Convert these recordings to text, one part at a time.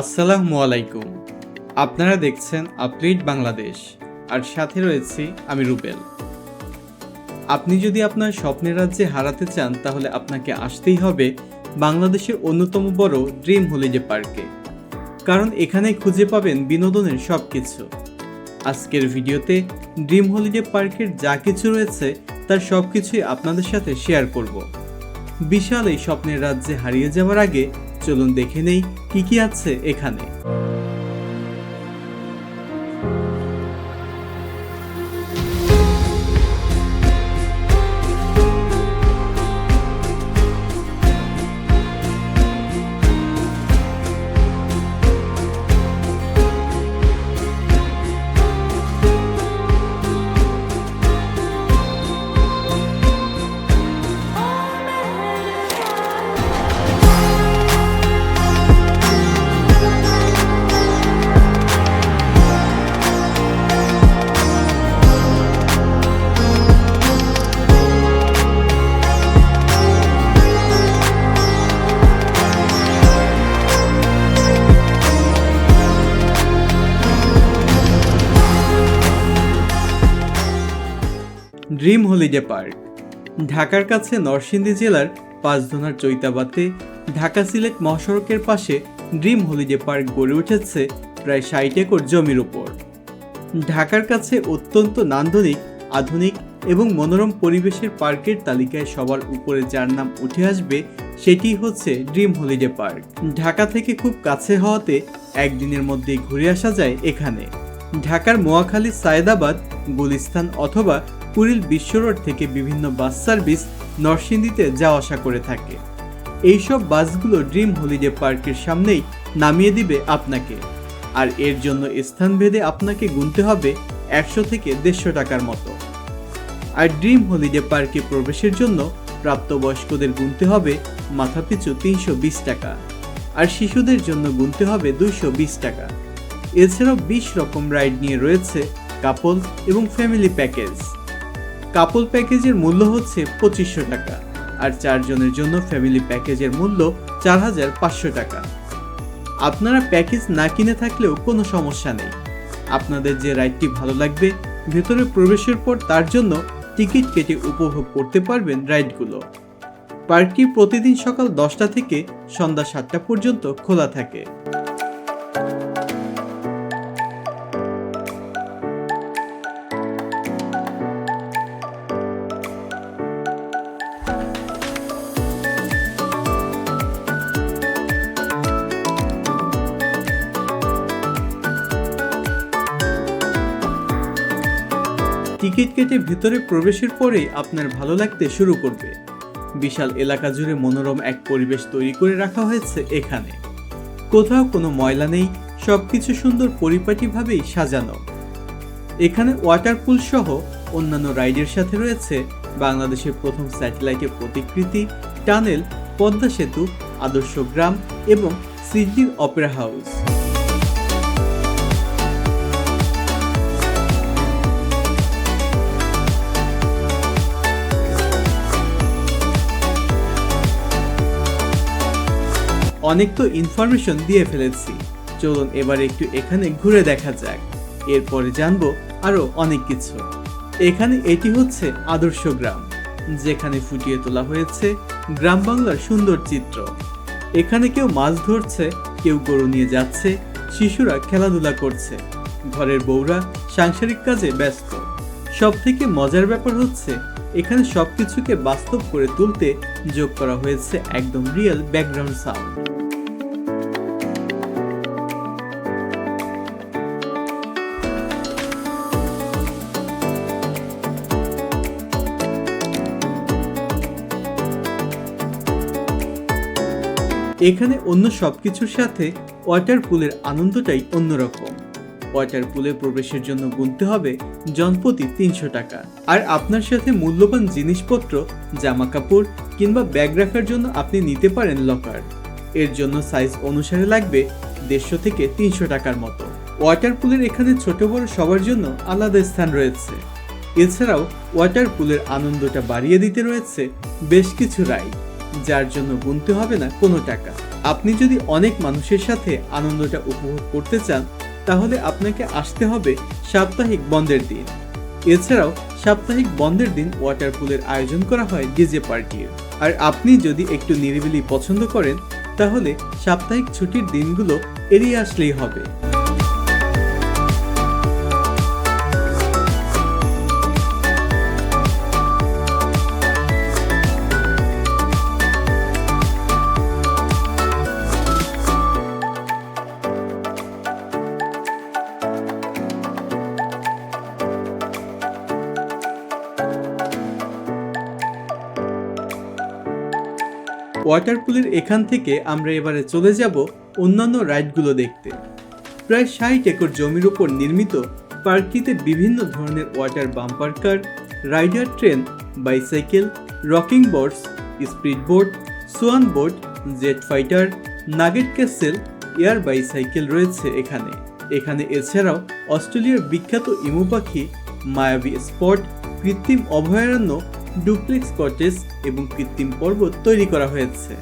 আসসালামু আলাইকুম। আপনারা দেখছেন আপডেট বাংলাদেশ, আর সাথে রয়েছি আমি রুবেল। আপনি যদি আপনার স্বপ্নের রাজ্যে হারাতে চান, তাহলে আপনাকে আসতেই হবে বাংলাদেশের অন্যতম বড় ড্রিম হলিডে পার্কে। কারণ এখানে খুঁজে পাবেন বিনোদনের সব কিছু আজকের ভিডিওতে ড্রিম হলিডে পার্কের যা কিছু রয়েছে, তার সব কিছুই আপনাদের সাথে শেয়ার করব। বিশাল এই স্বপ্নের রাজ্যে হারিয়ে যাওয়ার আগে চলুন দেখে নেই কি কি আছে এখানে। Dream holiday park. ঢাকার কাছে নরসিংদী জেলার পাঁচধনার চৈতাবাতে ঢাকা সিলেট মহাসড়কের পাশে ড্রিম হলিডে পার্ক গড়ে উঠেছে প্রায় ষাট একর জমির উপর। ঢাকার কাছে অত্যন্ত নান্দনিক, আধুনিক এবং মনোরম পরিবেশের পার্কের তালিকায় সবার উপরে যার নাম উঠে আসবে সেটি হচ্ছে ড্রিম হলিডে পার্ক। ঢাকা থেকে খুব কাছে হওয়াতে একদিনের মধ্যেই ঘুরে আসা যায় এখানে। ঢাকার মোয়াখালী সায়েদাবাদ, গুলিস্তান অথবা কুড়িল বিশ্ব রোড থেকে বিভিন্ন বাস সার্ভিস নরসিংদীতে যাওয়া আসা করে থাকে। এইসব বাসগুলো ড্রিম হলিডে পার্কের সামনেই নামিয়ে দিবে আপনাকে। আর এর জন্য স্থানভেদে আপনাকে গুনতে হবে একশো থেকে দেড়শো টাকার মতো। আর ড্রিম হলিডে পার্কে প্রবেশের জন্য প্রাপ্তবয়স্কদের গুনতে হবে মাথাপিছু তিনশো বিশ টাকা। আর শিশুদের জন্য গুনতে হবে দুইশো বিশ টাকা। এছাড়াও বিশ রকম রাইড নিয়ে রয়েছে কাপল এবং ফ্যামিলি প্যাকেজ। কাপল প্যাকেজের মূল্য হচ্ছে পঁচিশশো টাকা আর চারজনের জন্য ফ্যামিলি প্যাকেজের মূল্য চার হাজার পাঁচশো টাকা। আপনারা প্যাকেজ না কিনে থাকলেও কোনো সমস্যা নেই। আপনাদের যে রাইডটি ভালো লাগবে, ভেতরে প্রবেশের পর তার জন্য টিকিট কেটে উপভোগ করতে পারবেন রাইডগুলো। পার্কটি প্রতিদিন সকাল দশটা থেকে সন্ধ্যা সাতটা পর্যন্ত খোলা থাকে। টিকিট কেটে ভেতরে প্রবেশের পরেই আপনার ভালো লাগতে শুরু করবে। বিশাল এলাকা জুড়ে মনোরম এক পরিবেশ তৈরি করে রাখা হয়েছে এখানে। কোথাও কোনো ময়লা নেই, সবকিছু সুন্দর পরিপাটিভাবেই সাজানো। এখানে ওয়াটার পুল সহ অন্যান্য রাইডের সাথে রয়েছে বাংলাদেশের প্রথম স্যাটেলাইটের প্রতিকৃতি, টানেল, পদ্মা সেতু, আদর্শ গ্রাম এবং সিডনির অপেরা হাউস। অনেক তো ইনফরমেশন দিয়ে ফেলেছি। চলুন এবার একটু এখানে ঘুরে দেখা যাক। এরপরে জানব আরও অনেক কিছু। এখানে এটি হচ্ছে আদর্শ গ্রাম, যেখানে ফুটিয়ে তোলা হয়েছে গ্রাম বাংলার সুন্দর চিত্র। এখানে কেউ মাছ ধরছে, কেউ গরু নিয়ে যাচ্ছে, শিশুরা খেলাধুলা করছে। ঘরের বউরা সাংসারিক কাজে ব্যস্ত। সব থেকে মজার ব্যাপার হচ্ছে, এখানে সবকিছুকে বাস্তব করে তুলতে যোগ করা হয়েছে একদম রিয়েল ব্যাকগ্রাউন্ড সাউন্ড এখানে অন্য সবকিছুর সাথে ওয়াটার পুলের আনন্দটাই অন্যরকম। ওয়াটার পুলে প্রবেশের জন্য গুনতে হবে জনপ্রতি তিনশো টাকা। আর আপনার সাথে মূল্যবান জিনিসপত্র জামা কাপড় কিংবা ব্যাগ রাখার জন্য আপনি নিতে পারেন লকার। এর জন্য সাইজ অনুসারে লাগবে দেড়শো থেকে তিনশো টাকার মতো। ওয়াটার পুলের এখানে ছোট বড় সবার জন্য আলাদা স্থান রয়েছে। এছাড়াও ওয়াটার পুলের আনন্দটা বাড়িয়ে দিতে রয়েছে বেশ কিছু রাইড যার জন্য গুনতে হবে না কোনো টাকা। আপনি যদি অনেক মানুষের সাথে আনন্দটা উপভোগ করতে চান, তাহলে আপনাকে আসতে হবে সাপ্তাহিক বন্ধের দিন। এছাড়াও সাপ্তাহিক বন্ধের দিন ওয়াটার পুলের আয়োজন করা হয় ডিজে পার্টির আর আপনি যদি একটু নিরিবিলি পছন্দ করেন, তাহলে সাপ্তাহিক ছুটির দিনগুলো এড়িয়ে আসলেই হবে। ওয়াটার পুলের এখান থেকে আমরা এবারে চলে যাব অন্যান্য রাইডগুলো দেখতে। প্রায় ষাট একর জমির উপর নির্মিত পার্কটিতে বিভিন্ন ধরনের water bumper car, rider train, bicycle, rocking boards speed boat, swan board jet fighter, nugget castle, air bicycle রয়েছে এখানে। এখানে এছাড়াও অস্ট্রেলিয়ার বিখ্যাত ইমু পাখি, মায়াবী স্পট, কৃত্রিম অভয়ারণ্য ডুপ্লেক্স কটেজ এবং কৃত্রিম পর্বত তৈরি করা হয়েছে।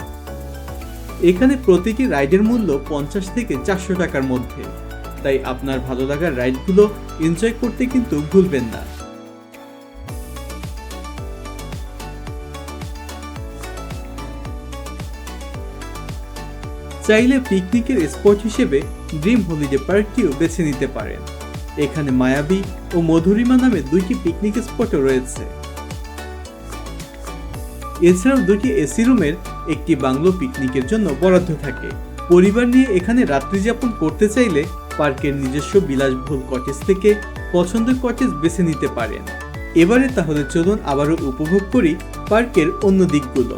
এখানে প্রতিটি রাইডের মূল্য পঞ্চাশ থেকে চারশো টাকার মধ্যে। তাই আপনার ভালো লাগার রাইডগুলো এনজয় করতে কিন্তু ভুলবেন না। চাইলে পিকনিকের স্পট হিসেবে ড্রিম হলিডে পার্কটিও বেছে নিতে পারেন। এখানে মায়াবী ও মধুরিমা নামে দুইটি পিকনিক স্পটও রয়েছে। এছাড়াও দুটি এসি রুমের একটি বাংলো পিকনিকের জন্য বরাদ্দ থাকে। পরিবার নিয়ে এখানে রাত্রিযাপন করতে চাইলে পার্কের নিজস্ব বিলাসবহুল কটেজ থেকে পছন্দের কটেজ বেছে নিতে পারেন। এবারে তাহলে চলুন আবারও উপভোগ করি পার্কের অন্য দিকগুলো।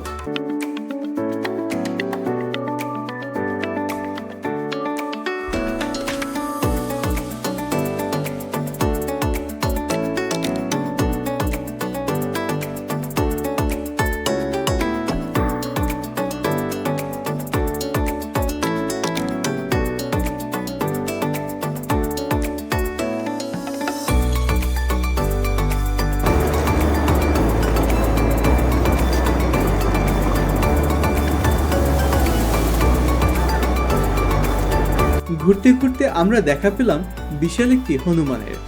ঘুরতে ঘুরতে আমরা দেখা পেলাম বিশাল একটি হনুমানের,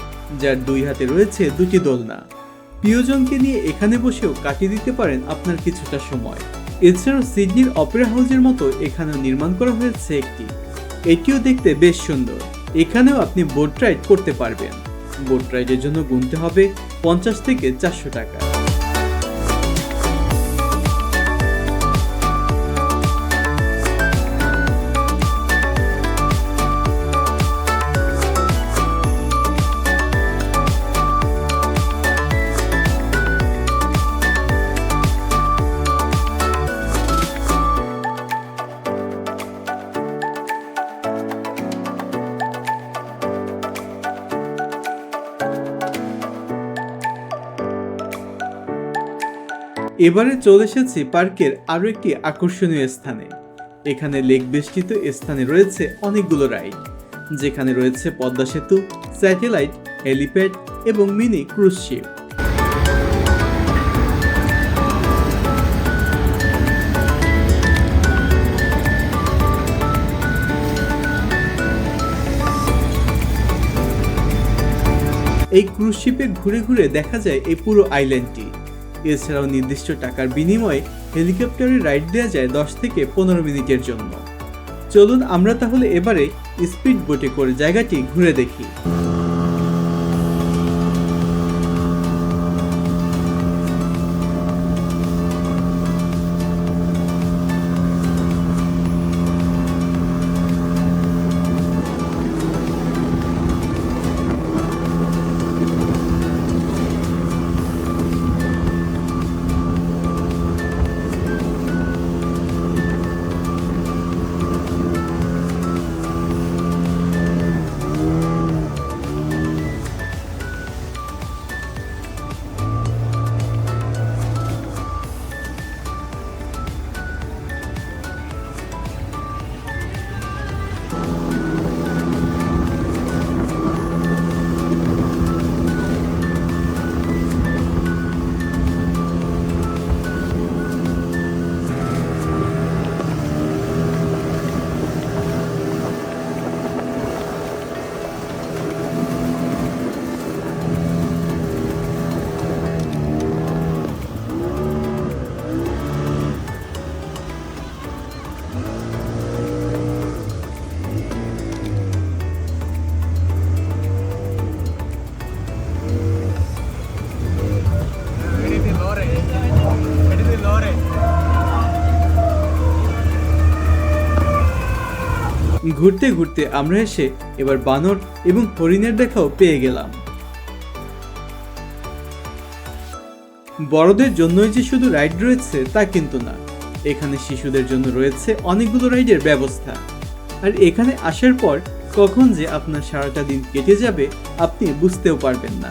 যার দুই হাতে রয়েছে দুটি দোলনা। প্রিয়জনকে নিয়ে এখানে বসেও কাটিয়ে দিতে পারেন আপনার কিছুটা সময়। এছাড়াও সিডনির অপেরা হাউসের মতো এখানেও নির্মাণ করা হয়েছে একটি। এটিও দেখতে বেশ সুন্দর। এখানেও আপনি বোট রাইড করতে পারবেন। বোট রাইডের জন্য গুনতে হবে পঞ্চাশ থেকে চারশো টাকা। এবারে চলে এসেছি পার্কের আরও একটি আকর্ষণীয় স্থানে। এখানে লেক বেষ্টিত স্থানে রয়েছে অনেকগুলো রাইড, যেখানে রয়েছে পদ্মা সেতু, স্যাটেলাইট, হেলিপ্যাড এবং মিনি ক্রুজ শিপ। এই ক্রুজ শিপে ঘুরে ঘুরে দেখা যায় এই পুরো আইল্যান্ডটি। এছাড়াও নির্দিষ্ট টাকার বিনিময়ে হেলিকপ্টারে রাইড দেওয়া যায় দশ থেকে পনেরো মিনিটের জন্য। চলুন আমরা তাহলে এবারে স্পিড বোটে করে জায়গাটি ঘুরে দেখি। ঘুরতে ঘুরতে আমরা এসে এবার বানর এবং হরিণের দেখাও পেয়ে গেলাম। বড়দের জন্যই যে শুধু রাইড রয়েছে তা কিন্তু না। এখানে শিশুদের জন্য রয়েছে অনেকগুলো রাইডের ব্যবস্থা। আর এখানে আসার পর কখন যে আপনার সারাটা দিন কেটে যাবে আপনি বুঝতেও পারবেন না।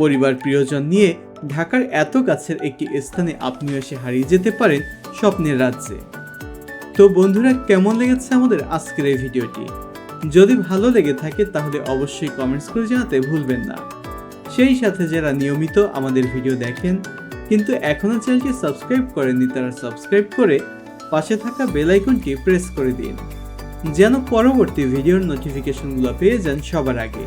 পরিবার প্রিয়জন নিয়ে ঢাকার এত কাছের একটি স্থানে আপনিও এসে হারিয়ে যেতে পারেন স্বপ্নের রাজ্যে। তো বন্ধুরা, কেমন লেগেছে আমাদের আজকের এই ভিডিওটি? যদি ভালো লেগে থাকে, তাহলে অবশ্যই কমেন্টস করে জানাতে ভুলবেন না। সেই সাথে যারা নিয়মিত আমাদের ভিডিও দেখেন, কিন্তু এখনও চ্যানেলটি সাবস্ক্রাইব করেননি, তারা সাবস্ক্রাইব করে পাশে থাকা বেল আইকনটি প্রেস করে দিন। যেন পরবর্তী ভিডিওর নোটিফিকেশনগুলো পেয়ে যান সবার আগে।